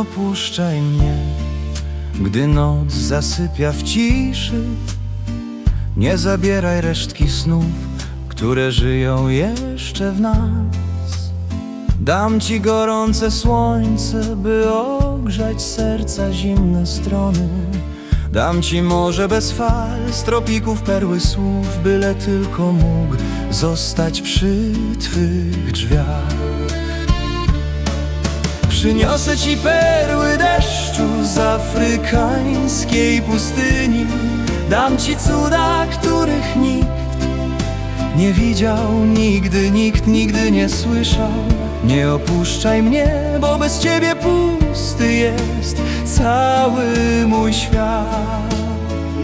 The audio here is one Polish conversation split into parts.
opuszczaj mnie, gdy noc zasypia w ciszy. Nie zabieraj resztki snów, które żyją jeszcze w nas. Dam ci gorące słońce, by ogrzać serca zimne strony. Dam ci morze bez fal, z tropików perły słów, byle tylko mógł zostać przy twych drzwiach. Przyniosę ci perły deszczu z afrykańskiej pustyni. Dam ci cuda, których nikt nie widział, nigdy nikt nigdy nie słyszał. Nie opuszczaj mnie, bo bez ciebie pusty jest cały mój świat.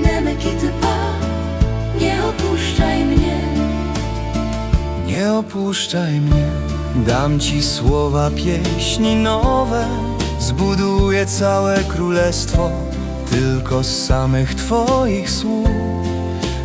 Ne me quitte pas, nie opuszczaj mnie. Nie opuszczaj mnie, dam ci słowa pieśni nowe, zbuduję całe królestwo tylko z samych twoich słów.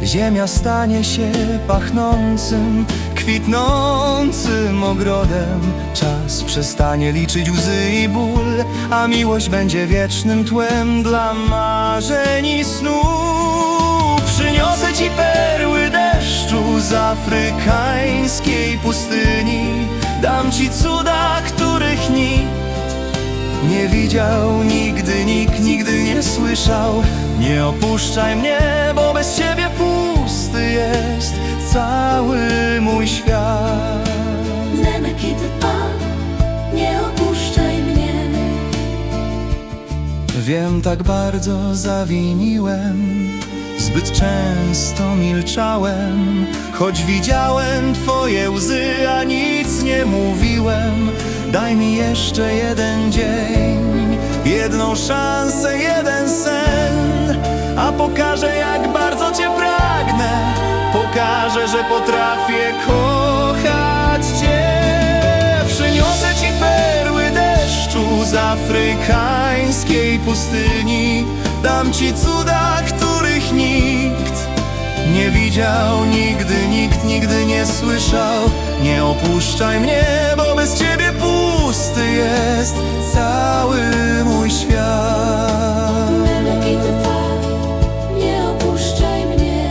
Ziemia stanie się pachnącym, kwitnącym ogrodem. Czas przestanie liczyć łzy i ból, a miłość będzie wiecznym tłem dla marzeń i snów. Przyniosę ci perły deszczu z afrykańskiej pustyni. Dam ci cuda, których nikt nie widział, nigdy nikt nigdy nie słyszał. Nie opuszczaj mnie, bo bez ciebie pusty jest cały mój świat. Nie opuszczaj mnie. Wiem, tak bardzo zawiniłem, zbyt często milczałem, choć widziałem twoje łzy, a nic mówiłem. Daj mi jeszcze jeden dzień, jedną szansę, jeden sen, a pokażę jak bardzo cię pragnę. Pokażę, że potrafię kochać cię. Przyniosę ci perły deszczu z afrykańskiej pustyni. Dam ci cuda, których nikt widział, nigdy nikt nigdy nie słyszał. Nie opuszczaj mnie, bo bez ciebie pusty jest cały mój świat. Ne me quitte pas, nie opuszczaj mnie.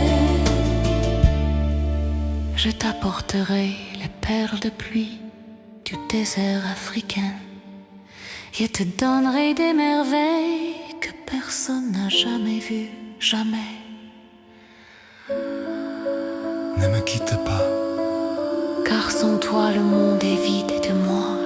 Je t'apporterai les perles de pluie du désert africain. Je te donnerai des merveilles que personne n'a jamais vues, jamais. Ne me quitte pas. Car sans toi le monde est vide de moi.